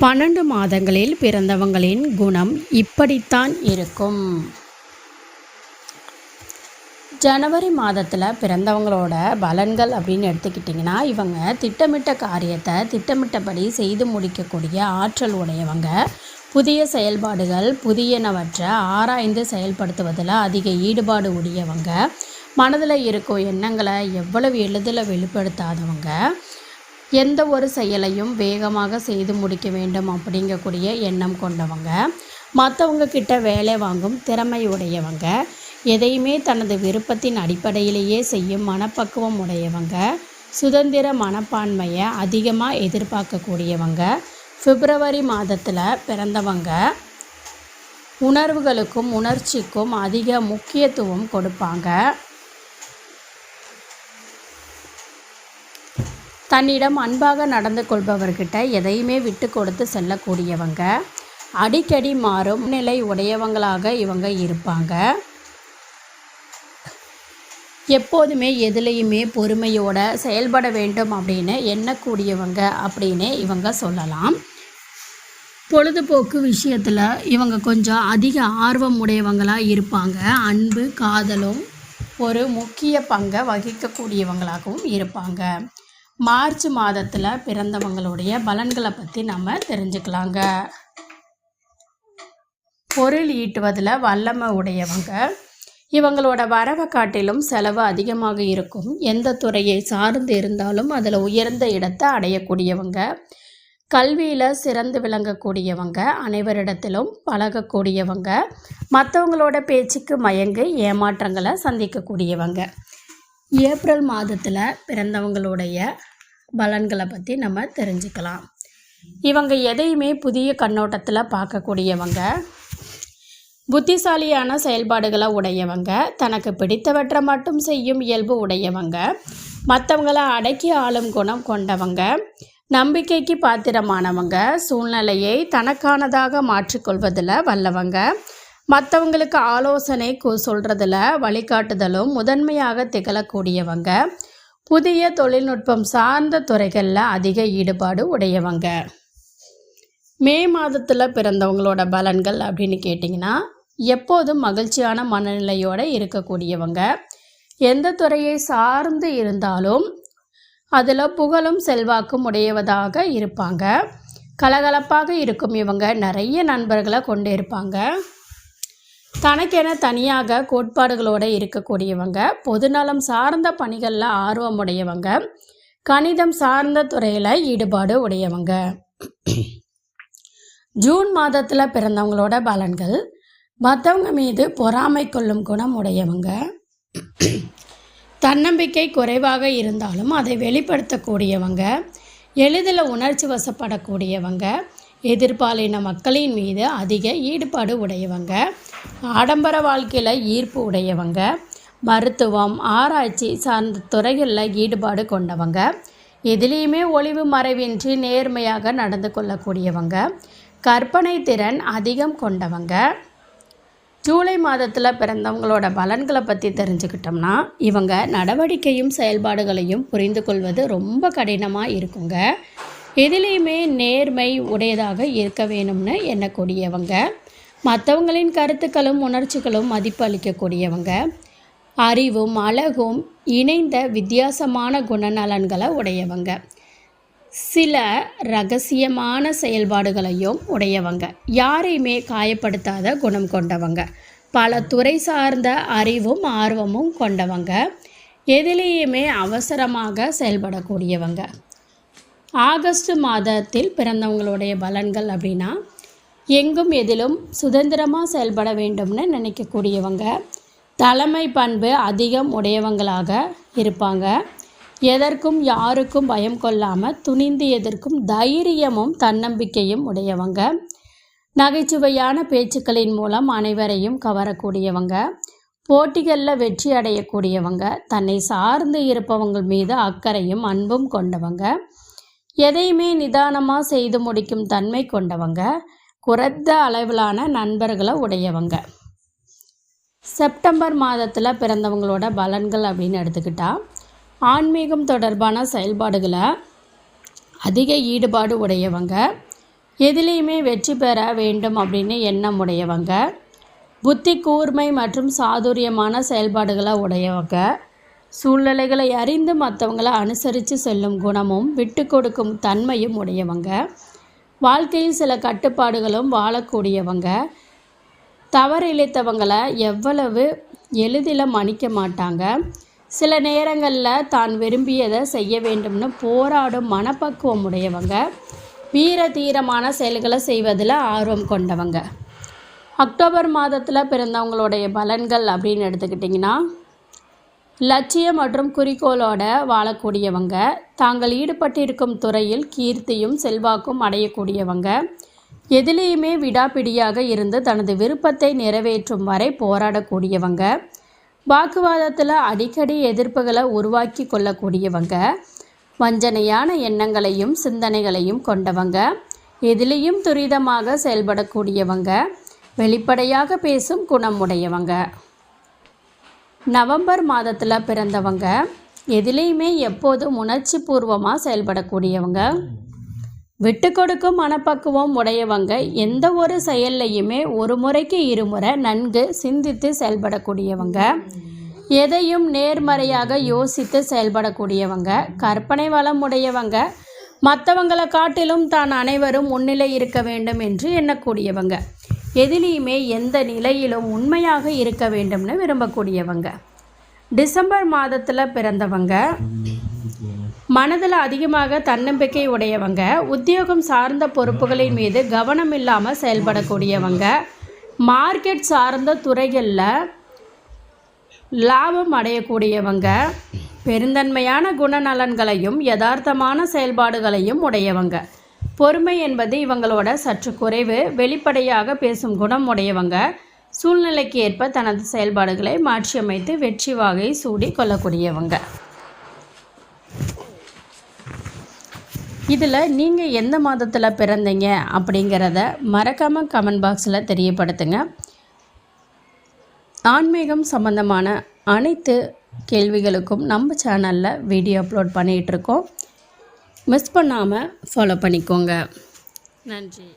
பன்னெண்டு மாதங்களில் பிறந்தவங்களின் குணம் இப்படித்தான் இருக்கும். ஜனவரி மாதத்தில் பிறந்தவங்களோட பலன்கள் அப்படின்னு எடுத்துக்கிட்டிங்கன்னா இவங்க திட்டமிட்ட காரியத்தை திட்டமிட்டபடி செய்து முடிக்கக்கூடிய ஆற்றல் உடையவங்க. புதிய செயல்பாடுகள் புதியனவற்றை ஆராய்ந்து செயல்படுத்துவதில் அதிக ஈடுபாடு உடையவங்க. மனதில் இருக்கும் எண்ணங்களை எவ்வளவு எளிதில் வெளிப்படுத்தாதவங்க. எந்த ஒரு செயலையும் வேகமாக செய்து முடிக்க வேண்டும் அப்படிங்கக்கூடிய எண்ணம் கொண்டவங்க. மற்றவங்க கிட்ட வேலை வாங்கும் திறமை உடையவங்க எதையுமே தனது விருப்பத்தின் அடிப்படையிலேயே செய்யும் மனப்பக்குவம் உடையவங்க. சுதந்திர மனப்பான்மையை அதிகமாக எதிர்பார்க்கக்கூடியவங்க. பிப்ரவரி மாதத்தில் பிறந்தவங்க. உணர்வுகளுக்கும் உணர்ச்சிக்கும் அதிக முக்கியத்துவம் கொடுப்பாங்க. தன்னிடம் அன்பாக நடந்து கொள்பவர்கிட்ட எதையுமே விட்டு கொடுத்து செல்லக்கூடியவங்க. அடிக்கடி மாறும் நிலை உடையவங்களாக இவங்க இருப்பாங்க. எப்போதுமே எதுலேயுமே பொறுமையோட செயல்பட வேண்டும் அப்படின்னு எண்ணக்கூடியவங்க அப்படின்னு இவங்க சொல்லலாம். பொழுதுபோக்கு விஷயத்தில் இவங்க கொஞ்சம் அதிக ஆர்வம் உடையவங்களாக இருப்பாங்க. அன்பு காதலும் ஒரு முக்கிய பங்கை வகிக்கக்கூடியவங்களாகவும் இருப்பாங்க. மார்ச் மாதத்தில் பிறந்தவங்களுடைய பலன்களை பற்றி நம்ம தெரிஞ்சுக்கலாங்க. பொருள் ஈட்டுவதில் வல்லமை உடையவங்க. இவங்களோட வரவை காட்டிலும் செலவு அதிகமாக இருக்கும். எந்த துறையை சார்ந்து இருந்தாலும் அதில் உயர்ந்த இடத்தை அடையக்கூடியவங்க. கல்வியில் சிறந்து விளங்கக்கூடியவங்க. அனைவரிடத்திலும் பழகக்கூடியவங்க. மற்றவங்களோட பேச்சுக்கு மயங்கு ஏமாற்றங்களை சந்திக்கக்கூடியவங்க. ஏப்ரல் மாதத்தில் பிறந்தவங்களுடைய பலன்களை பற்றி நம்ம தெரிஞ்சுக்கலாம். இவங்க எதையுமே புதிய கண்ணோட்டத்தில் பார்க்கக்கூடியவங்க. புத்திசாலியான செயல்பாடுகளை உடையவங்க. தனக்கு பிடித்தவற்றை மட்டும் செய்யும் இயல்பு உடையவங்க. மற்றவங்களை அடக்கி ஆளும் குணம் கொண்டவங்க. நம்பிக்கைக்கு பாத்திரமானவங்க. சூழ்நிலையை தனக்கானதாக மாற்றிக்கொள்வதில் வல்லவங்க. மற்றவங்களுக்கு ஆலோசனை சொல்கிறதுல வழிகாட்டுதலும் முதன்மையாக திகழக்கூடியவங்க. புதிய தொழில்நுட்பம் சார்ந்த துறைகளில் அதிக ஈடுபாடு உடையவங்க. மே மாதத்தில் பிறந்தவங்களோட பலன்கள் அப்படின்னு கேட்டிங்கன்னா எப்போதும் மகிழ்ச்சியான மனநிலையோடு இருக்கக்கூடியவங்க. எந்த துறையை சார்ந்து இருந்தாலும் அதில் புகழும் செல்வாக்கும் உடையவதாக இருப்பாங்க. கலகலப்பாக இருக்கும் இவங்க. நிறைய நண்பர்களை கொண்டு இருப்பாங்க தனக்கென தனியாக கோட்பாடுகளோடு இருக்கக்கூடியவங்க பொதுநலம் சார்ந்த பணிகளில் ஆர்வம் உடையவங்க கணிதம் சார்ந்த துறையில் ஈடுபாடு உடையவங்க. ஜூன் மாதத்தில் பிறந்தவங்களோட பலன்கள் மற்றவங்க மீது பொறாமை கொள்ளும் குணம் உடையவங்க. தன்னம்பிக்கை குறைவாக இருந்தாலும் அதை வெளிப்படுத்தக்கூடியவங்க எளிதில் உணர்ச்சி வசப்படக்கூடியவங்க எதிர்பாலின மக்களின் மீது அதிக ஈடுபாடு உடையவங்க ஆடம்பர வாழ்க்கையில் ஈர்ப்பு உடையவங்க மருத்துவம் ஆராய்ச்சி சார்ந்த துறைகளில் ஈடுபாடு கொண்டவங்க எதிலையுமே ஒளிவு மறைவின்றி நேர்மையாக நடந்து கொள்ளக்கூடியவங்க கற்பனை திறன் அதிகம் கொண்டவங்க. ஜூலை மாதத்தில் பிறந்தவங்களோட பலன்களை பற்றி தெரிஞ்சுக்கிட்டோம்னா இவங்க நடவடிக்கையும் செயல்பாடுகளையும் புரிந்து கொள்வது ரொம்ப கடினமாக இருக்குங்க. எதிலையுமே நேர்மை உடையதாக இருக்க வேணும்னு எண்ணக்கூடியவங்க மற்றவங்களின் கருத்துக்களும் உணர்ச்சிகளும் மதிப்பு அளிக்கக்கூடியவங்க அறிவும் அழகும் இணைந்த வித்தியாசமான குணநலன்களை உடையவங்க. சில ரகசியமான செயல்பாடுகளையும் உடையவங்க. யாரையுமே காயப்படுத்தாத குணம் கொண்டவங்க. பல துறை சார்ந்த அறிவும் ஆர்வமும் கொண்டவங்க. எதிலேயுமே அவசரமாக செயல்படக்கூடியவங்க. ஆகஸ்ட் மாதத்தில் பிறந்தவங்களுடைய பலன்கள் அப்படின்னா எங்கும் எதிலும் சுதந்திரமாக செயல்பட வேண்டும்னு நினைக்கக்கூடியவங்க தலைமை பண்பு அதிகம் உடையவங்களாக இருப்பாங்க. எதற்கும் யாருக்கும் பயம் கொள்ளாமல் துணிந்து எதிர்க்கும் தைரியமும் தன்னம்பிக்கையும் உடையவங்க. நகைச்சுவையான பேச்சுக்களின் மூலம் அனைவரையும் கவரக்கூடியவங்க. போட்டிகளில் வெற்றி அடையக்கூடியவங்க. தன்னை சார்ந்து இருப்பவங்க மீது அக்கறையும் அன்பும் கொண்டவங்க. எதையுமே நிதானமாக செய்து முடிக்கும் தன்மை கொண்டவங்க. குறைந்த அளவிலான நண்பர்களை உடையவங்க. செப்டம்பர் மாதத்தில் பிறந்தவங்களோட பலன்கள் அப்படின்னு எடுத்துக்கிட்டால் ஆன்மீகம் தொடர்பான செயல்பாடுகளை அதிக ஈடுபாடு உடையவங்க எதிலையுமே வெற்றி பெற வேண்டும் அப்படின்னு எண்ணம் உடையவங்க புத்தி கூர்மை மற்றும் சாதுரியமான செயல்பாடுகளை உடையவங்க சூழ்நிலைகளை அறிந்து மற்றவங்களை அனுசரித்து செல்லும் குணமும் விட்டு கொடுக்கும் தன்மையும் உடையவங்க. வாழ்க்கையில் சில கட்டுப்பாடுகளும் வாழக்கூடியவங்க. தவறு இழைத்தவங்களை எவ்வளவு எளிதில் மன்னிக்க மாட்டாங்க. சில நேரங்களில் தான் விரும்பியதை செய்ய வேண்டும்னு போராடும் மனப்பக்குவம் உடையவங்க. வீர தீரமான செயல்களை செய்வதில் ஆர்வம் கொண்டவங்க. அக்டோபர் மாதத்தில் பிறந்தவங்களுடைய பலன்கள் அப்படின்னு எடுத்துக்கிட்டிங்கன்னா லட்சியம் மற்றும் குறிக்கோளோட வாழக்கூடியவங்க. தாங்கள் ஈடுபட்டிருக்கும் துறையில் கீர்த்தியும் செல்வாக்கும் அடையக்கூடியவங்க. எதிலேயுமே விடாப்பிடியாக இருந்து தனது விருப்பத்தை நிறைவேற்றும் வரை போராடக்கூடியவங்க. வாக்குவாதத்தில் அடிக்கடி எதிர்ப்புகளை உருவாக்கி கொள்ளக்கூடியவங்க. வஞ்சனையான எண்ணங்களையும் சிந்தனைகளையும் கொண்டவங்க. எதிலையும் துரிதமாக செயல்படக்கூடியவங்க. வெளிப்படையாக பேசும் குணம் உடையவங்க நவம்பர் மாதத்தில் பிறந்தவங்க எதிலையுமே எப்போதும் உணர்ச்சி பூர்வமாக செயல்படக்கூடியவங்க. விட்டு கொடுக்கும் மனப்பக்குவம் உடையவங்க எந்த ஒரு செயல்லையுமே ஒரு முறைக்கு இருமுறை நன்கு சிந்தித்து செயல்படக்கூடியவங்க. எதையும் நேர்மறையாக யோசித்து செயல்படக்கூடியவங்க கற்பனை வளம் உடையவங்க. மற்றவங்களை காட்டிலும் தான் அனைவரும் முன்னிலை இருக்க வேண்டும் என்று எண்ணக்கூடியவங்க. எதிலையுமே எந்த நிலையிலும் உண்மையாக இருக்க வேண்டும்னு விரும்பக்கூடியவங்க. டிசம்பர் மாதத்தில் பிறந்தவங்க மனதில் அதிகமாக தன்னம்பிக்கை உடையவங்க உத்தியோகம் சார்ந்த பொறுப்புகளின் மீது கவனம் இல்லாமல் செயல்படக்கூடியவங்க மார்க்கெட் சார்ந்த துறைகளில் லாபம் அடையக்கூடியவங்க பெருந்தன்மையான குணநலன்களையும் யதார்த்தமான செயல்பாடுகளையும் உடையவங்க. பொறுமை என்பது இவங்களோட சற்று குறைவு வெளிப்படையாக பேசும் குணம் உடையவங்க. சூழ்நிலைக்கு ஏற்ப தனது செயல்பாடுகளை மாற்றியமைத்து வெற்றி வாகை சூடி கொள்ளக்கூடியவங்க. இதில் நீங்கள் எந்த மாதத்தில் பிறந்தீங்க அப்படிங்கிறத மறக்காமல் கமெண்ட் பாக்ஸில் தெரியப்படுத்துங்க. ஆன்மீகம் சம்மந்தமான அனைத்து கேள்விகளுக்கும் நம்ம சேனலில் வீடியோ அப்லோட் பண்ணிகிட்ருக்கோம் மிஸ் பண்ணாமல் ஃபாலோ பண்ணிக்கோங்க. நன்றி.